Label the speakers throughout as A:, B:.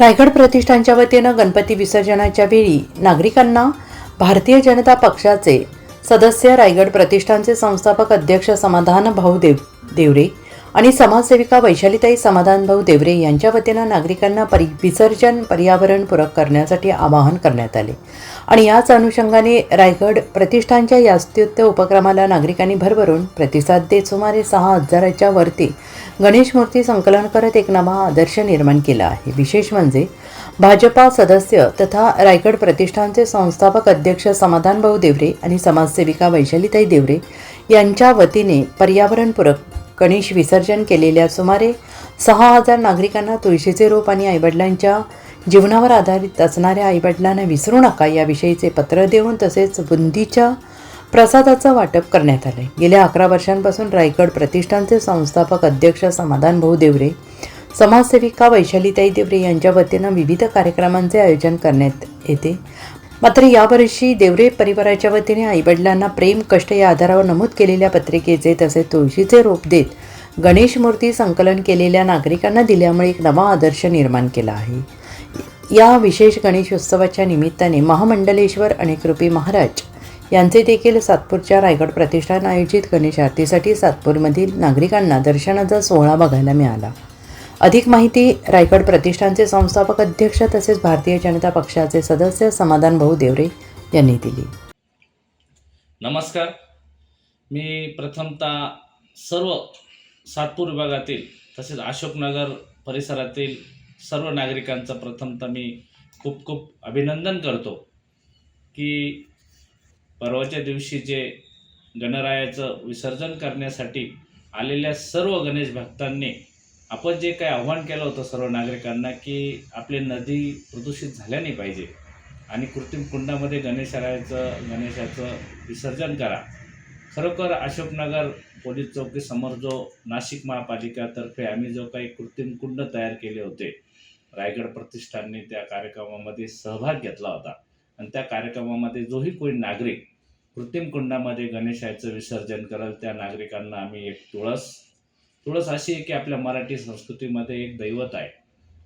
A: रायगड प्रतिष्ठानच्या वतीनं गणपती विसर्जनाच्या वेळी नागरिकांना भारतीय जनता पक्षाचे सदस्य रायगड प्रतिष्ठानचे संस्थापक अध्यक्ष समाधान भाऊ देव देवरे आणि समाजसेविका वैशालीताई समाधान भाऊ देवरे यांच्या वतीनं नागरिकांना परि विसर्जन पर्यावरणपूरक करण्यासाठी आवाहन करण्यात आले. आणि याच अनुषंगाने रायगड प्रतिष्ठानच्या यास्तुत्य उपक्रमाला नागरिकांनी भरभरून प्रतिसाद देत सुमारे सहा हजाराच्या वरती गणेश मूर्ती संकलन करत एक नवा आदर्श निर्माण केला आहे. विशेष म्हणजे भाजपा सदस्य तथा रायगड प्रतिष्ठानचे संस्थापक अध्यक्ष समाधानभाऊ देवरे आणि समाजसेविका वैशालीताई देवरे यांच्या वतीने पर्यावरणपूरक गणेश विसर्जन केलेल्या सुमारे सहा हजार नागरिकांना तुळशीचे रोप आणि आईवडिलांच्या जीवनावर आधारित असणाऱ्या आईवडिलांना विसरू नका याविषयीचे पत्र देऊन तसेच बुंदीच्या प्रसादाचं वाटप करण्यात आले. गेल्या अकरा वर्षांपासून रायगड प्रतिष्ठानचे संस्थापक अध्यक्ष समाधान भाऊ देवरे समाजसेविका वैशालीताई देवरे यांच्या वतीनं विविध कार्यक्रमांचे आयोजन करण्यात येते. मात्र यावर्षी देवरे परिवाराच्या वतीने आईवडिलांना प्रेम कष्ट या आधारावर नमूद केलेल्या पत्रिकेचे तसेच तुळशीचे रोप देत गणेश मूर्ती संकलन केलेल्या नागरिकांना दिल्यामुळे एक नवा आदर्श निर्माण केला आहे. या विशेष गणेश उत्सवाच्या निमित्ताने महामंडलेश्वर अनेकरूपी महाराज यांचे देखील सातपूरच्या रायगड प्रतिष्ठान आयोजित गणेश आरतीसाठी सातपूरमधील नागरिकांना दर्शनाचा सोहळा बघायला मिळाला. अधिक माहिती रायगड प्रतिष्ठानचे संस्थापक अध्यक्ष तसेच भारतीय जनता पक्षाचे सदस्य समाधान भाऊ देवरे यांनी दिली.
B: नमस्कार. मी प्रथमतः सर्व सातपूर विभागातील तसेच अशोकनगर परिसरातील सर्व नागरिकांचं प्रथमतः मी खूप खूप अभिनंदन करतो की परवाच्या दिवशी जे गणरायाचं विसर्जन करण्यासाठी आलेल्या सर्व गणेश भक्तांनी आपण जे काही आव्हान केलं होतं सर्व नागरिकांना की आपली नदी प्रदूषित झाल्या नाही पाहिजे आणि कृत्रिम कुंडामध्ये गणेशरायाचं गणेशाचं विसर्जन करा. खरोखर अशोकनगर पोलीस चौकीसमोर जो नाशिक महापालिकातर्फे आम्ही जो काही कृत्रिम कुंड तयार केले होते रायगड प्रतिष्ठानने त्या कार्यक्रमामध्ये सहभाग घेतला होता. आणि त्या कार्यक्रमामध्ये जोही कोणी नागरिक कृत्रिम कुंडामध्ये गणेशाचं विसर्जन करेल त्या नागरिकांना आम्ही एक तुळस तुळस अशी आहे की आपल्या मराठी संस्कृतीमध्ये एक दैवत आहे.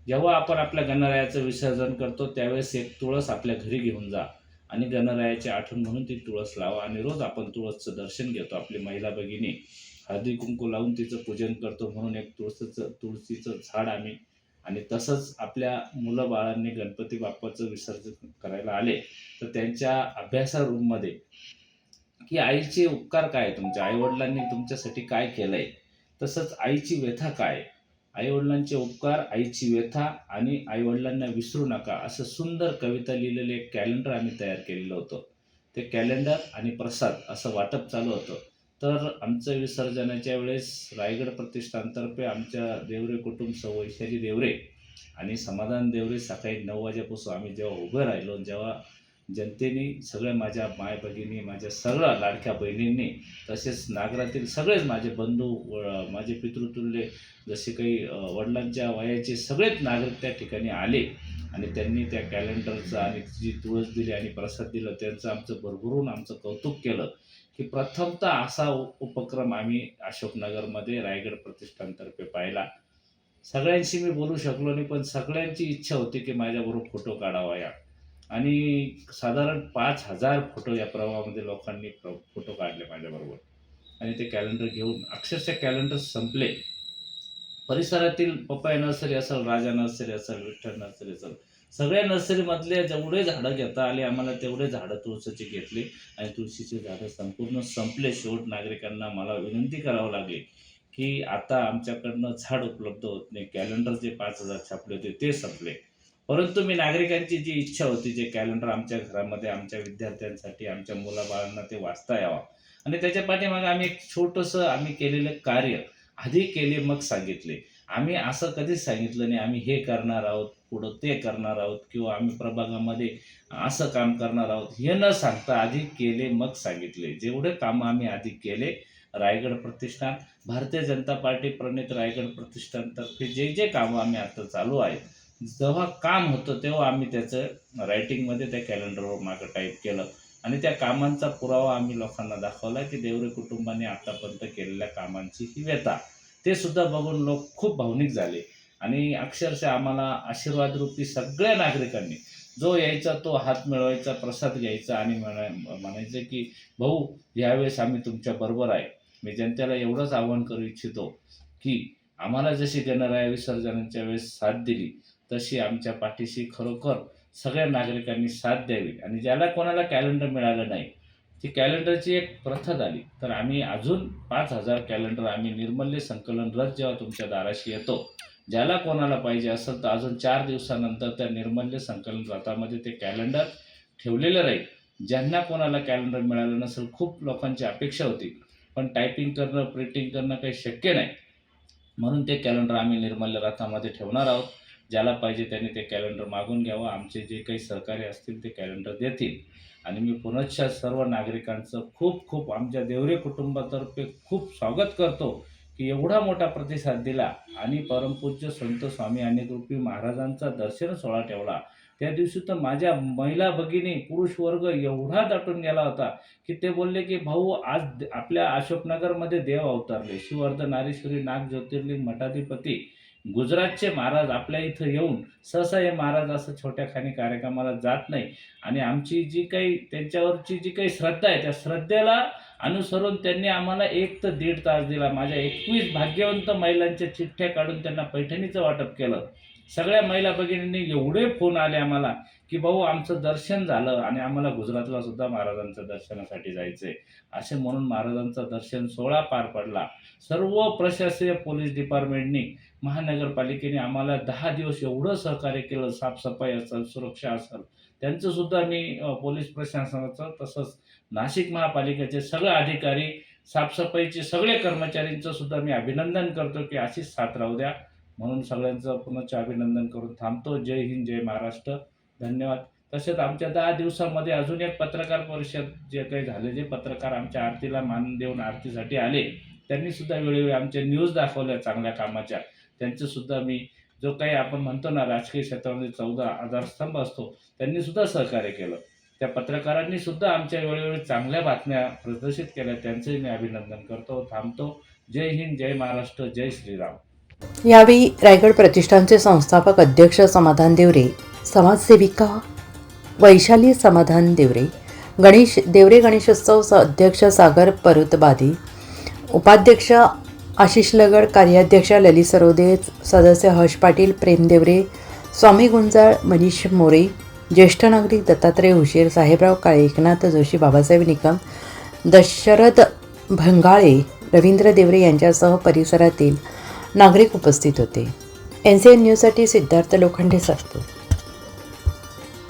B: जेव्हा आपण आपल्या गणरायाचं विसर्जन करतो त्यावेळेस एक तुळस आपल्या घरी घेऊन जा आणि गणरायाची आठवण म्हणून ती तुळस लावा आणि रोज आपण तुळसचं दर्शन घेतो आपली महिला भगिनी. हळदी कुंकू लावून तिचं पूजन करतो म्हणून एक तुळशीचं तुळशीचं झाड आम्ही आणि तसंच आपल्या मुलं बाळांनी गणपती बाप्पाचं विसर्जन करायला आले तर त्यांच्या अभ्यासा रूममध्ये की आईचे उपकार काय आहे तुमच्या आईवडिलांनी तुमच्यासाठी काय केलं आहे तसंच आईची व्यथा काय? आईवडिलांचे उपकार आईची व्यथा आणि आईवडिलांना विसरू नका असं सुंदर कविता लिहिलेलं एक कॅलेंडर आम्ही तयार केलेलं होतं. ते कॅलेंडर आणि प्रसाद असं वाटप चालू होतं. तर आमचं विसर्जनाच्या वेळेस रायगड प्रतिष्ठानतर्फे आमच्या देवरे कुटुंब सौ वैशाली देवरे आणि समाधान देवरे सकाळी नऊ वाजेपासून आम्ही जेव्हा उभं राहिलो जेव्हा जनतेने सगळ्या माझ्या माय भगिनी माझ्या सगळ्या लाडक्या बहिणींनी तसेच नागरातील सगळेच माझे बंधू व माझे पितृतुल्य जसे काही वडिलांच्या वयाचे सगळेच नागरिक त्या ठिकाणी आले आणि त्यांनी त्या कॅलेंडरचा आणि जी तुळस दिली आणि प्रसाद दिला त्यांचं आमचं भरभरून आमचं कौतुक केलं की प्रथमतः असा उपक्रम आम्ही अशोकनगरमध्ये रायगड प्रतिष्ठानतर्फे पाहिला. सगळ्यांशी मी बोलू शकलो नाही पण सगळ्यांची इच्छा होती की माझ्याबरोबर फोटो काढावा या. आणि साधारण पाच हजार फोटो या प्रवाहामध्ये लोकांनी प्र- फोटो काढले माझ्याबरोबर आणि ते कॅलेंडर घेऊन अक्षरशः कॅलेंडर संपले. परिसरातील पप्पाय नर्सरी असेल राजा नर्सरी असेल विठ्ठल नर्सरी असेल सगळ्या नर्सरीमधले जेवढे झाडं घेता आले आम्हाला तेवढे झाडं तुळशीची घेतली. आणि तुळशीचे झाडं संपूर्ण संपले. शेवट नागरिकांना मला विनंती करावं लागली की आता आमच्याकडनं झाड उपलब्ध होत नाही. कॅलेंडर जे पाच हजार छापले होते ते संपले. परंतु मी नागरिकांची जी इच्छा होती जे कॅलेंडर आमच्या घरामध्ये आमच्या विद्यार्थ्यांसाठी आमच्या मुलाबाळांना ते वाचता यावं. आणि त्याच्या पाठीमागे आम्ही एक छोटंसं आम्ही केलेलं कार्य आधी केले मग सांगितले. आम्ही असं कधीच सांगितलं नाही आम्ही हे करणार आहोत पुढं ते करणार आहोत किंवा आम्ही प्रभागामध्ये असं काम करणार आहोत हे न सांगता आधी केले मग सांगितले. जेवढे कामं आम्ही आधी केले रायगड प्रतिष्ठान भारतीय जनता पार्टी प्रणित रायगड प्रतिष्ठानतर्फे जे जे कामं आम्ही आता चालू आहेत जेव्हा काम होतं तेव्हा आम्ही त्याचं रायटिंगमध्ये त्या कॅलेंडरवर मागं टाईप केलं. आणि त्या कामांचा पुरावा आम्ही लोकांना दाखवला की देवरे कुटुंबाने आतापर्यंत केलेल्या कामांची ही व्यथा. ते सुद्धा बघून लोक खूप भावनिक झाले. आणि अक्षरशः आम्हाला आशीर्वाद रूपी सगळ्या नागरिकांनी जो यायचा तो हात मिळवायचा प्रसाद घ्यायचा आणि म्हणा म्हणायचं की भाऊ यावेळेस आम्ही तुमच्या बरोबर आहे. मी जनतेला एवढंच आवाहन करू इच्छितो की आम्हाला जशी गणराया विसर्जनाच्या वेळेस साथ दिली तशी आमच्या पाठीशी खरोखर सगळ्या नागरिकांनी साथ द्यावी. आणि ज्याला कोणाला कॅलेंडर मिळालं नाही ती कॅलेंडरची एक प्रथा झाली. तर आम्ही अजून पाच हजार कॅलेंडर आम्ही निर्मल्य संकलन रथ जेव्हा तुमच्या दाराशी येतो ज्याला कोणाला पाहिजे असेल तर अजून चार दिवसानंतर त्या निर्मल्य संकलन रथामध्ये ते कॅलेंडर ठेवलेलं राहील. ज्यांना कोणाला कॅलेंडर मिळालं नसेल खूप लोकांची अपेक्षा होती. पण टायपिंग करणं प्रिंटिंग करणं काही शक्य नाही. म्हणून ते कॅलेंडर आम्ही निर्मल्य रथामध्ये ठेवणार आहोत. ज्याला पाहिजे त्याने ते कॅलेंडर मागून घ्यावं. आमचे जे काही सहकारी असतील ते कॅलेंडर देतील. आणि मी पुनश्च सर्व नागरिकांचं खूप खूप आमच्या देवरे कुटुंबातर्फे खूप स्वागत करतो की एवढा मोठा प्रतिसाद दिला आणि परमपूज्य संत स्वामी अनेकरूपी महाराजांचा दर्शन सोहळा ठेवला. त्या दिवशी तर माझ्या महिला भगिनी पुरुष वर्ग एवढा दाटून गेला होता की ते बोलले की भाऊ आज द- आपल्या अशोकनगरमध्ये देव अवतारले. शिवर्ध नारेश्वरी नाग ज्योतिर्लिंग मठाधिपती गुजरातचे महाराज आपल्या इथं येऊन सहसा हे महाराज असं छोट्या खाणी कार्यक्रमाला जात नाही. आणि आमची जी काही त्यांच्यावरची जी काही श्रद्धा आहे त्या श्रद्धेला अनुसरून त्यांनी आम्हाला एक तर दीड तास दिला. माझ्या एकवीस भाग्यवंत महिलांच्या चिठ्ठ्या काढून त्यांना पैठणीचं वाटप केलं. सगळ्या महिला भगिनींनी एवढे फोन आले आम्हाला की भाऊ आमचं दर्शन झालं आणि आम्हाला गुजरातला सुद्धा महाराजांचं दर्शनासाठी जायचंय. असे म्हणून महाराजांचा दर्शन सोहळा पार पडला. सर्व प्रशासकीय पोलीस डिपार्टमेंटनी महानगरपालिकेने आम्हाला दहा दिवस एवढं सहकार्य केलं साफसफाई असेल सुरक्षा असेल त्यांचं सुद्धा मी पोलीस प्रशासनाचं तसंच नाशिक महापालिकेचे सगळे अधिकारी साफसफाईचे सगळे कर्मचाऱ्यांचं सुद्धा मी अभिनंदन करतो की अशीच साथ राहू द्या. म्हणून सगळ्यांचं पुनश्च अभिनंदन करून थांबतो. जय हिंद जय महाराष्ट्र. धन्यवाद. तसेच आमच्या दहा दिवसामध्ये अजून एक पत्रकार परिषद जे काही झाले जे पत्रकार आमच्या आरतीला मान देऊन आरतीसाठी आले त्यांनी सुद्धा वेळोवेळी आमच्या न्यूज दाखवल्या चांगल्या कामाच्या. त्यांचंसुद्धा मी जो काही आपण म्हणतो ना राजकीय क्षेत्रामध्ये चौदा आधारस्तंभ असतो त्यांनीसुद्धा सहकार्य केलं. त्या पत्रकारांनी सुद्धा आमच्या वेळोवेळी चांगल्या बातम्या प्रदर्शित केल्या. त्यांचंही मी अभिनंदन करतो थांबतो. जय हिंद जय महाराष्ट्र जय श्रीराम.
A: यावेळी रायगड प्रतिष्ठानचे संस्थापक अध्यक्ष समाधान देवरे समाजसेविका वैशाली समाधान देवरे गणेश देवरे गणेशोत्सव अध्यक्ष सागर परुतबादी उपाध्यक्ष आशिष लगड कार्याध्यक्ष ललित सरोदे सदस्य हर्ष पाटील प्रेम देवरे स्वामी गुंजाळ मनीष मोरे ज्येष्ठ नागरिक दत्तात्रय हुशीर साहेबराव काळे एकनाथ जोशी बाबासाहेब निकम दशरथ भंगाळे रवींद्र देवरे यांच्यासह परिसरातील नागरिक उपस्थित होते. एन सी एन न्यूजसाठी सिद्धार्थ लोखंडे सरतो